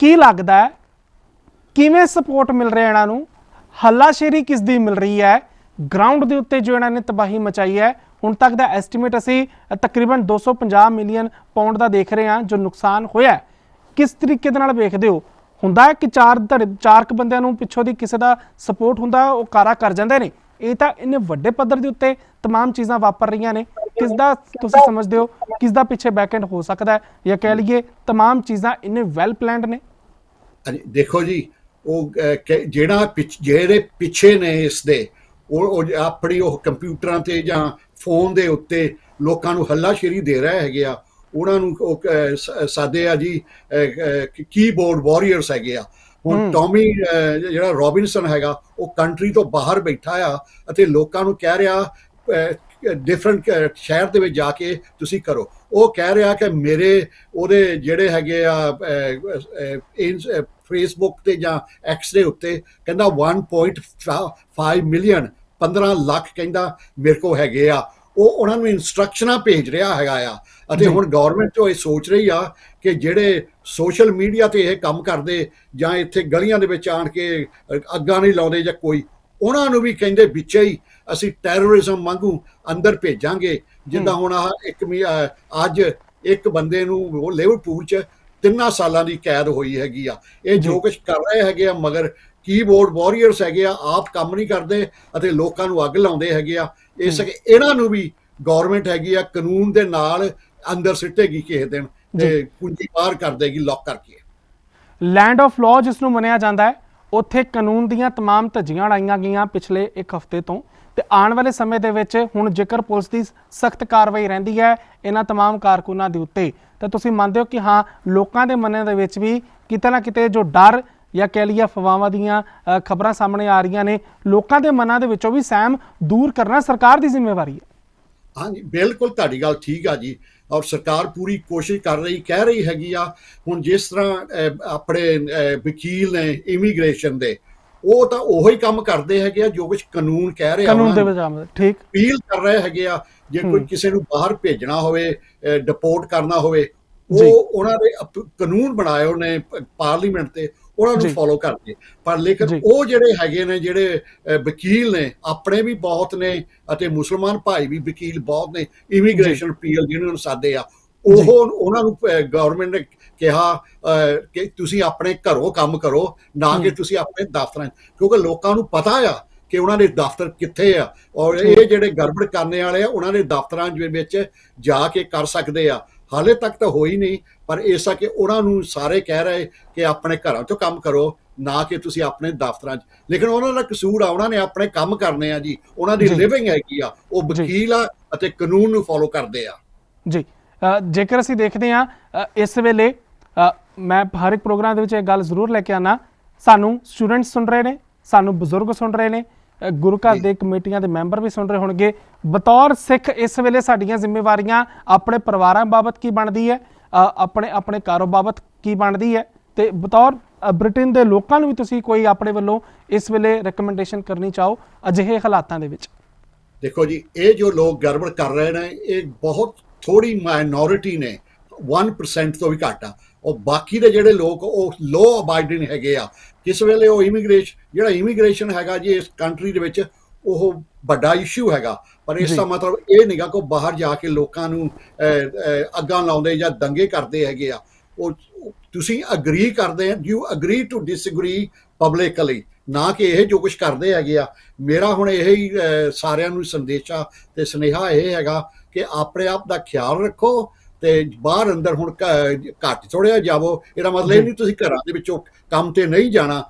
ਕੀ ਲੱਗਦਾ ਹੈ ਕਿਵੇਂ ਸਪੋਰਟ ਮਿਲ ਰਿਹਾ ਇਹਨਾਂ ਨੂੰ ਹੱਲਾਸ਼ੇਰੀ ਕਿਸ ਦੀ ਮਿਲ ਰਹੀ ਹੈ ਗਰਾਊਂਡ ਦੇ ਉੱਤੇ ਜੋ ਇਹਨਾਂ ਨੇ ਤਬਾਹੀ ਮਚਾਈ ਹੈ ਹੁਣ ਤੱਕ ਦਾ ਐਸਟੀਮੇਟ ਅਸੀਂ ਅ, ਤਕਰੀਬਨ 250 ਮਿਲੀਅਨ ਪਾਉਂਡ ਦਾ ਦੇਖ ਰਹੇ ਹਾਂ ਜੋ ਨੁਕਸਾਨ ਹੋਇਆ ਹੈ। ਕਿਸ ਤਰੀਕੇ ਦੇ ਨਾਲ ਵੇਖਦੇ ਹੋ ਹੁੰਦਾ ਹੈ ਕਿ ਚਾਰ ਧੜੇ ਚਾਰ ਕੁ ਬੰਦਿਆਂ ਨੂੰ ਪਿੱਛੋਂ ਦੀ ਕਿਸੇ ਦਾ ਸਪੋਰਟ ਹੁੰਦਾ ਹੈ, ਉਹ ਕਾਰਾ ਕਰ ਜਾਂਦੇ ਨੇ ਇਹ ਤਾਂ ਇੰਨੇ ਵੱਡੇ ਪੱਧਰ ਦੇ ਉੱਤੇ तमाम ਚੀਜ਼ਾਂ ਵਾਪਰ ਰਹੀਆਂ ਨੇ ਕਿਸ ਦਾ ਤੁਸੀਂ ਸਮਝਦੇ ਹੋ ਕਿਸ ਦਾ ਪਿੱਛੇ ਬੈਕਐਂਡ ਹੋ ਸਕਦਾ ਹੈ ਜਾਂ ਕਹਿ ਲਈਏ तमाम ਚੀਜ਼ਾਂ ਇੰਨੇ ਵੈਲ ਪਲਾਨਡ ਨੇ ਹਾਂਜੀ, ਦੇਖੋ ਜੀ ਉਹ ਜਿਹੜਾ ਜਿਹੜੇ ਪਿੱਛੇ ਨੇ ਇਸ ਦੇ ਉਹ ਆਪਣੀ ਉਹ ਕੰਪਿਊਟਰਾਂ ਤੇ ਜਾਂ ਫੋਨ ਦੇ ਉੱਤੇ ਲੋਕਾਂ ਨੂੰ ਹੱਲਾਸ਼ੇਰੀ ਦੇ ਰਹੇ ਹੈਗੇ ਆ ਉਹਨਾਂ ਨੂੰ ਉਹ ਸਾਦੇ ਆ ਜੀ ਕੀਬੋਰਡ ਵਾਰੀਅਰਸ ਹੈਗੇ ਆ। ਹੁਣ ਟੌਮੀ ਜਿਹੜਾ ਰੋਬਿਨਸਨ ਹੈਗਾ ਉਹ ਕੰਟਰੀ ਤੋਂ ਬਾਹਰ ਬੈਠਾ ਆ ਅਤੇ ਲੋਕਾਂ ਨੂੰ ਕਹਿ ਰਿਹਾ ਡਿਫਰੈਂਟ ਸ਼ਹਿਰ ਦੇ ਵਿੱਚ ਜਾ ਕੇ ਤੁਸੀਂ ਕਰੋ। ਉਹ ਕਹਿ ਰਿਹਾ ਕਿ ਮੇਰੇ ਉਹਦੇ ਜਿਹੜੇ ਹੈਗੇ ਆ ਫੇਸਬੁੱਕ ਤੇ ਜਾਂ ਐਕਸ ਦੇ ਉੱਤੇ ਕਹਿੰਦਾ 1.5 ਮਿਲੀਅਨ 15 ਲੱਖ ਕਹਿੰਦਾ ਮੇਰੇ ਕੋ ਹੈਗੇ ਆ। ਉਹ ਉਹਨਾਂ ਨੂੰ ਇਨਸਟਰਕਸ਼ਨਾਂ ਭੇਜ ਰਿਹਾ ਹੈਗਾ ਆ। ਅਤੇ। ਹੁਣ ਗਵਰਨਮੈਂਟ ਤੋਂ ਇਹ ਸੋਚ ਰਹੀ ਆ ਕਿ ਜਿਹੜੇ ਸੋਸ਼ਲ ਮੀਡੀਆ ਤੇ ਇਹ ਕੰਮ ਕਰਦੇ ਜਾਂ ਇੱਥੇ ਗਲੀਆਂ ਦੇ ਵਿੱਚ ਆਣ ਕੇ ਅੱਗਾਂ ਨਹੀਂ ਲਾਉਂਦੇ ਜਾਂ ਕੋਈ ਉਹਨਾਂ ਨੂੰ ਵੀ ਕਹਿੰਦੇ ਵਿੱਚੇ ਹੀ ਅਸੀਂ ਟੈਰਰਿਜ਼ਮ ਵਾਂਗੂ ਅੰਦਰ ਭੇਜਾਂਗੇ। ਜਿੱਦਾਂ ਹੁਣ ਆਹ ਇੱਕ ਅੱਜ ਇੱਕ ਬੰਦੇ ਨੂੰ ਉਹ ਲਿਵਰਪੂਲ ਚ ਤਿੰਨਾਂ ਸਾਲਾਂ ਦੀ ਕੈਦ ਹੋਈ ਹੈਗੀ ਆ ਇਹ ਜੋ ਕੁਝ ਕਰ ਰਹੇ ਹੈਗੇ ਆ ਮਗਰ ਕੀਬੋਰਡ ਵਾਰੀਅਰਸ ਹੈਗੇ ਆ ਆਪ ਕੰਮ ਨਹੀਂ ਕਰਦੇ ਅਤੇ ਲੋਕਾਂ ਨੂੰ ਅੱਗ ਲਾਉਂਦੇ ਹੈਗੇ ਆ ਇਸ ਕਰਕੇ ਇਹਨਾਂ ਨੂੰ ਵੀ ਗਵਰਨਮੈਂਟ ਹੈਗੀ ਆ ਕਾਨੂੰਨ ਦੇ ਨਾਲ ਅੰਦਰ ਸਿੱਟੇਗੀ ਕਿਸੇ ਦਿਨ ਤੇ ਕੁੰਜੀ ਬਾਹਰ ਕਰ ਦੇਗੀ ਲੌਕ ਕਰਕੇ ਲੈਂਡ ਆਫ ਲਾਅ ਜਿਸ ਨੂੰ ਮੰਨਿਆ ਜਾਂਦਾ ਹੈ ਉੱਥੇ ਕਾਨੂੰਨ ਦੀਆਂ तमाम ਧੱਜੀਆਂ ਲਾਈਆਂ ਗਈਆਂ ਪਿਛਲੇ ਇੱਕ ਹਫ਼ਤੇ ਤੋਂ ਤੇ ਆਉਣ ਵਾਲੇ ਸਮੇਂ ਦੇ ਵਿੱਚ ਹੁਣ ਜੇਕਰ ਪੁਲਿਸ ਦੀ ਸਖਤ ਕਾਰਵਾਈ ਰਹਿੰਦੀ ਹੈ ਇਹਨਾਂ तमाम ਕਾਰਕੁਨਾਂ ਦੇ ਉੱਤੇ ਤਾਂ ਤੁਸੀਂ ਮੰਨਦੇ ਹੋ ਕਿ ਹਾਂ ਲੋਕਾਂ ਦੇ ਮਨਾਂ ਦੇ ਵਿੱਚ ਵੀ ਕਿਤੇ ਨਾ ਕਿਤੇ ਜੋ ਡਰ ਜਾਂ ਕਹਿ ਲਈਏ ਅਫਵਾਹਾਂ ਦੀਆਂ ਖਬਰਾਂ ਸਾਹਮਣੇ ਆ ਰਹੀਆਂ ਨੇ ਲੋਕਾਂ ਦੇ ਮਨਾਂ ਦੇ ਵਿੱਚੋਂ ਵੀ ਸਹਿਮ ਦੂਰ ਕਰਨਾ ਸਰਕਾਰ ਦੀ ਜ਼ਿੰਮੇਵਾਰੀ ਹੈ ਹਾਂਜੀ ਬਿਲਕੁਲ ਤੁਹਾਡੀ ਗੱਲ ਠੀਕ ਆ ਜੀ ਔਰ ਸਰਕਾਰ ਪੂਰੀ ਕੋਸ਼ਿਸ਼ ਕਰ ਰਹੀ ਕਹਿ ਰਹੀ ਹੈਗੀ ਆ ਹੁਣ ਜਿਸ ਤਰ੍ਹਾਂ ਅਹ, ਆਪਣੇ ਅਹ, ਵਕੀਲ ਨੇ ਇਮੀਗ੍ਰੇਸ਼ਨ ਦੇ ਉਹ ਤਾਂ ਉਹੀ ਕੰਮ ਕਰਦੇ ਹੈਗੇ ਆ ਜੋ ਕੁਝ ਕਾਨੂੰਨ ਕਹਿ ਰਿਹਾ ਕਾਨੂੰਨ ਦੇ ਉਹਨਾਂ ਨੂੰ। ਵਿੱਚ ਆਮਦ ਠੀਕ ਅਪੀਲ ਕਰ ਰਹੇ ਹੈਗੇ ਆ ਜੇ ਕੋਈ ਕਿਸੇ ਨੂੰ ਬਾਹਰ ਭੇਜਣਾ ਹੋਵੇ ਡਿਪੋਰਟ ਕਰਨਾ ਹੋਵੇ। ਉਹ ਉਹਨਾਂ ਦੇ ਕਾਨੂੰਨ ਬਣਾਏ ਉਹਨੇ ਪਾਰਲੀਮੈਂਟ ਤੇ ਉਹਨਾਂ ਨੂੰ। ਫੋਲੋ ਕਰਦੇ ਪਰ ਲੇਕਿਨ। ਉਹ ਜਿਹੜੇ ਹੈਗੇ ਨੇ ਜਿਹੜੇ ਵਕੀਲ ਨੇ ਆਪਣੇ ਵੀ ਬਹੁਤ ਨੇ ਅਤੇ ਮੁਸਲਮਾਨ ਭਾਈ ਵੀ ਵਕੀਲ ਬਹੁਤ ਨੇ ਇਮੀਗ੍ਰੇਸ਼ਨ ਅਪੀਲ ਜਿਹਨਾਂ ਨੂੰ ਸਾਦੇ ਆ। ਉਹ ਉਹਨਾਂ ਨੂੰ ਗਵਰਨਮੈਂਟ ਨੇ ਕਿਹਾ ਕਿ ਤੁਸੀਂ ਆਪਣੇ ਘਰੋਂ ਕੰਮ ਕਰੋ ਨਾ ਕਿ ਤੁਸੀਂ ਆਪਣੇ ਦਫ਼ਤਰਾਂ। ਕਿਉਂਕਿ ਲੋਕਾਂ ਨੂੰ ਪਤਾ ਆ ਕਿ ਉਹਨਾਂ ਦੇ ਦਫ਼ਤਰ ਕਿੱਥੇ ਆ। ਔਰ ਇਹ ਜਿਹੜੇ ਗੜਬੜ ਕਰਨੇ ਵਾਲੇ ਆ ਉਹਨਾਂ ਦੇ ਦਫ਼ਤਰਾਂ ਦੇ ਵਿੱਚ ਜਾ ਕੇ ਕਰ ਸਕਦੇ ਆ। ਹਾਲੇ ਤੱਕ ਤਾਂ ਹੋਈ ਨਹੀਂ ਪਰ ਇਸ ਆ ਕਿ ਉਹਨਾਂ ਨੂੰ ਸਾਰੇ ਕਹਿ ਰਹੇ ਕਿ ਆਪਣੇ ਘਰਾਂ 'ਚੋਂ ਕੰਮ ਕਰੋ ਨਾ ਕਿ ਤੁਸੀਂ ਆਪਣੇ ਦਫ਼ਤਰਾਂ 'ਚ। ਲੇਕਿਨ ਉਹਨਾਂ ਦਾ ਕਸੂਰ ਆ ਉਹਨਾਂ ਨੇ ਆਪਣੇ ਕੰਮ ਕਰਨੇ ਆ ਜੀ। ਉਹਨਾਂ ਦੀ। ਲਿਵਿੰਗ ਹੈਗੀ ਆ ਉਹ। ਵਕੀਲ ਆ ਅਤੇ ਕਾਨੂੰਨ ਨੂੰ ਫੋਲੋ ਕਰਦੇ ਆ। ਜੀ। ਜੇਕਰ ਅਸੀਂ ਦੇਖਦੇ ਹਾਂ ਇਸ ਵੇਲੇ ਮੈਂ ਹਰ ਇੱਕ ਪ੍ਰੋਗਰਾਮ ਦੇ ਵਿੱਚ ਇਹ ਗੱਲ ਜ਼ਰੂਰ ਲੈ ਕੇ ਆਣਾ ਸਾਨੂੰ ਸਟੂਡੈਂਟਸ ਸੁਣ ਰਹੇ ਨੇ ਸਾਨੂੰ ਬਜ਼ੁਰਗ ਸੁਣ ਰਹੇ ਨੇ ਗੁਰੂ ਘਰ ਦੇ ਕਮੇਟੀਆਂ ਦੇ ਮੈਂਬਰ ਵੀ ਸੁਣ ਰਹੇ ਹੋਣਗੇ। ਬਤੌਰ ਸਿੱਖ ਇਸ ਵੇਲੇ ਸਾਡੀਆਂ ਜ਼ਿੰਮੇਵਾਰੀਆਂ ਆਪਣੇ ਪਰਿਵਾਰਾਂ ਬਾਬਤ ਕੀ ਬਣਦੀ ਹੈ ਆਪਣੇ ਆਪਣੇ ਕਾਰੋਬਾਰ ਬਾਬਤ ਕੀ ਬਣਦੀ ਹੈ ਤੇ ਬਤੌਰ ਬ੍ਰਿਟੇਨ ਦੇ ਲੋਕਾਂ ਨੂੰ ਵੀ ਤੁਸੀਂ ਕੋਈ ਆਪਣੇ ਵੱਲੋਂ ਇਸ ਵੇਲੇ ਰეკਮੈਂਡੇਸ਼ਨ ਕਰਨੀ ਚਾਹੋ ਅਜਿਹੇ ਹਾਲਾਤਾਂ ਦੇ ਵਿੱਚ। ਦੇਖੋ ਜੀ ਇਹ ਜੋ ਲੋਕ ਗੜਬੜ ਕਰ ਰਹੇ ਨੇ ਇਹ ਬਹੁਤ ਥੋੜੀ ਮਾਈਨੋਰਿਟੀ ਨੇ 1% ਤੋਂ ਵੀ ਘੱਟ ਆ। ਉਹ ਬਾਕੀ ਦੇ ਜਿਹੜੇ ਲੋਕ ਉਹ ਲੋ ਅਬਾਈਡਿੰਗ ਹੈਗੇ ਆ। ਕਿਸ ਵੇਲੇ ਉਹ ਇਮੀਗ੍ਰੇਸ਼ਨ ਜਿਹੜਾ ਇਮੀਗ੍ਰੇਸ਼ਨ ਹੈਗਾ ਜੀ ਇਸ ਕੰਟਰੀ ਦੇ ਵਿੱਚ ਉਹ ਵੱਡਾ ਇਸ਼ੂ ਹੈਗਾ। ਪਰ ਇਸ। ਦਾ ਮਤਲਬ ਇਹ ਨਹੀਂਗਾ ਕਿ ਉਹ ਬਾਹਰ ਜਾ ਕੇ ਲੋਕਾਂ ਨੂੰ ਅੱਗਾਂ ਲਾਉਂਦੇ ਜਾਂ ਦੰਗੇ ਕਰਦੇ ਹੈਗੇ ਆ। ਉਹ ਤੁਸੀਂ ਅਗਰੀ ਕਰਦੇ ਆ you agree to disagree publicly ਨਾ ਕਿ ਇਹ ਜੋ ਕੁਝ ਕਰਦੇ ਹੈਗੇ ਆ। ਮੇਰਾ ਹੁਣ ਇਹ ਹੀ ਸਾਰਿਆਂ ਨੂੰ ਸੰਦੇਸ਼ਾ ਤੇ ਸੁਨੇਹਾ ਇਹ ਹੈਗਾ ਕਿ ਆਪਣੇ ਆਪ ਦਾ ਖਿਆਲ ਰੱਖੋ ਤੇ ਬਾਹਰ ਅੰਦਰ ਹੁਣ ਘੱਟ ਥੋੜਿਆ ਜਾਵੋ। ਇਹਦਾ ਮਤਲਬ। ਇਹ ਨਹੀਂ ਤੁਸੀਂ ਘਰਾਂ ਦੇ ਵਿੱਚੋਂ ਕੰਮ ਤੇ ਨਹੀਂ ਜਾਣਾ।